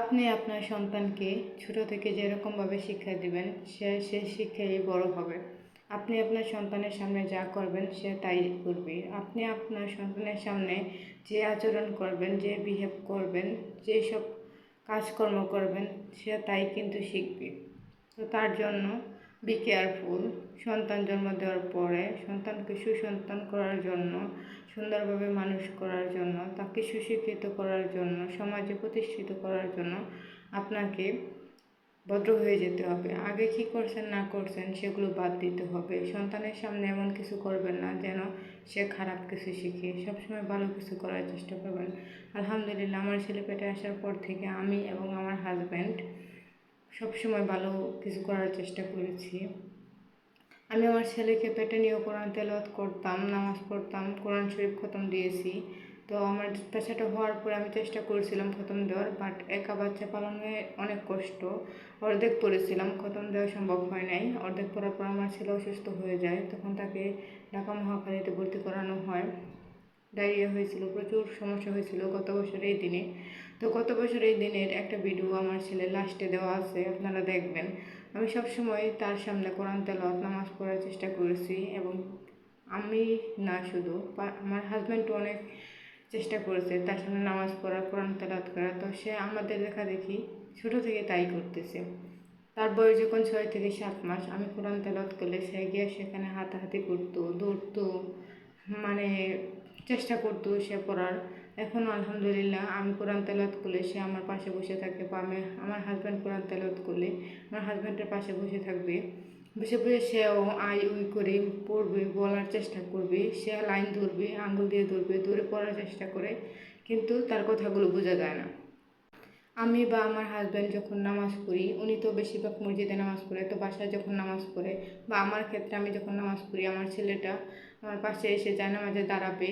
আপনি আপনার সন্তানকে ছোট থেকে যেরকমভাবে শিক্ষা দিবেন, সে সে শিক্ষাই বড় হবে। আপনি আপনার সন্তানের সামনে যা করবেন, সে তাই করবে। আপনি আপনার সন্তানের সামনে যে আচরণ করবেন, যে বিহেভ করবেন যেসব কাজকর্ম করবেন, সে তাই কিন্তু শিখবে। তো তার জন্য বি কেয়ারফুল সন্তান জন্ম দেওয়ার পরে সন্তানকে সুসন্তান করার জন্য, সুন্দরভাবে মানুষ করার জন্য, তাকে সুশিক্ষিত করার জন্য, সমাজে প্রতিষ্ঠিত করার জন্য আপনাকে ভদ্র হয়ে যেতে হবে। আগে কি করছেন, না করছেন সেগুলো বাদ দিতে হবে। সন্তানের সামনে এমন কিছু করবেন না যেন সে খারাপ কিছু শিখে। সবসময় ভালো কিছু করার চেষ্টা করবেন। আলহামদুলিল্লাহ, আমার ছেলে পেটে আসার পর থেকে আমি এবং আমার হাজব্যান্ড সবসময় ভালো কিছু করার চেষ্টা করেছি। আমি আমার ছেলেকে পেটে নিয়েও কোরআন তেলাওয়াত করতাম, নামাজ পড়তাম, কোরআন শরীফ খতম দিয়েছি। তো আমার পেশাটা হওয়ার পরে আমি চেষ্টা করেছিলাম খতম দেওয়ার বাট একা বাচ্চা পালনে অনেক কষ্ট। অর্ধেক পড়েছিলাম, খতম দেওয়া সম্ভব হয় নাই। অর্ধেক পড়ার পর আমার ছেলে অসুস্থ হয়ে যায়, তখন তাকে ঢাকা মহাখালীতে ভর্তি করানো হয়। ডায়রিয়া হয়েছিল, প্রচুর সমস্যা হয়েছিল গত বছর এই দিনে। তো গত বছর এই দিনের একটা ভিডিও আমার ছেলে লাস্টে দেওয়া আছে, আপনারা দেখবেন। আমি সবসময় তার সামনে কোরআন তেলাওয়াত, নামাজ পড়ার চেষ্টা করেছি এবং আমি না শুধু আমার হাজব্যান্ডও অনেক চেষ্টা করেছে তার সামনে নামাজ পড়া, কোরআন তেলাওয়াত করা। তো সে আমাদের দেখা দেখি ছোটো থেকে তাই করতেছে। তার বয়স যখন ছয় থেকে সাত মাস, আমি কোরআন তেলাওয়াত করলে সে গিয়ে সেখানে হাতাহাতি করতো দৌড়তো মানে চেষ্টা করতো সে পড়ার। এখন আলহামদুলিল্লাহ আমি কোরআন তেলাত করলে সে আমার পাশে বসে থাকে বা আমি আমার হাজব্যান্ড কোরআন তেলাত করলে আমার হাজব্যান্ডের পাশে বসে থাকবে। বসে বসে সেও আই উই করে পড়বে, বলার চেষ্টা করবে, সে লাইন ধরবে আঙুল দিয়ে ধরবে, ধরে পড়ার চেষ্টা করে, কিন্তু তার কথাগুলো বোঝা যায় না। আমি বা আমার হাজব্যান্ড যখন নামাজ পড়ি, উনি তো বেশিরভাগ মসজিদে নামাজ পড়ে, তো বাসায় যখন নামাজ পড়ে বা আমার ক্ষেত্রে আমি যখন নামাজ পড়ি, আমার ছেলেটা আমার পাশে এসে জায়নামাজে দাঁড়াবে।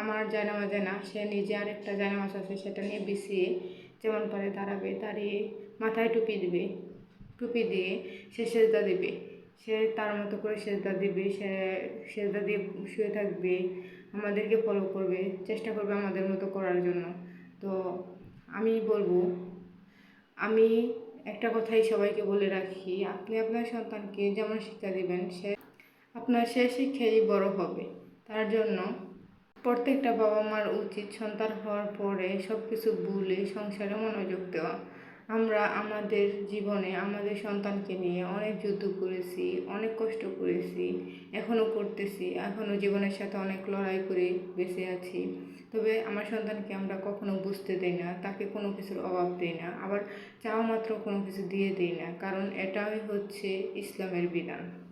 আমার জায়নামাজে না, সে নিজে আরেকটা জায়নামাজ আছে, সেটা নিয়ে বিছিয়ে যেমন পারে দাঁড়াবে, দাঁড়িয়ে মাথায় টুপি দিবে, টুপি দিয়ে সে সেজদা দিবে। সে তার মতো করে সেজদা দিবে, সে সেজদা দিয়ে শুয়ে থাকবে, আমাদেরকে ফলো করবে, চেষ্টা করবে আমাদের মতো করার জন্য। তো আমি বলব আমি একটা কথাই সবাইকে বলে রাখি, আপনি আপনার সন্তানকে যেমন শিক্ষা দেবেন, সে আপনার সে শিক্ষাই বড় হবে। তার জন্য প্রত্যেকটা বাবা মার উচিত সন্তান হওয়ার পরে সব কিছু ভুলে সংসারে মনোযোগ দেওয়া। আমরা আমাদের জীবনে, আমাদের সন্তানকে নিয়ে অনেক যুদ্ধ করেছি, অনেক কষ্ট করেছি এখনও করতেছি এখনও জীবনের সাথে অনেক লড়াই করে বেঁচে আছি। তবে আমার সন্তানকে আমরা কখনো বুঝতে দিই না, তাকে কোনো কিছুর অভাব দিই না, আবার চাওয়া মাত্র কোনো কিছু দিয়ে দিই না, কারণ এটাই হচ্ছে ইসলামের বিধান।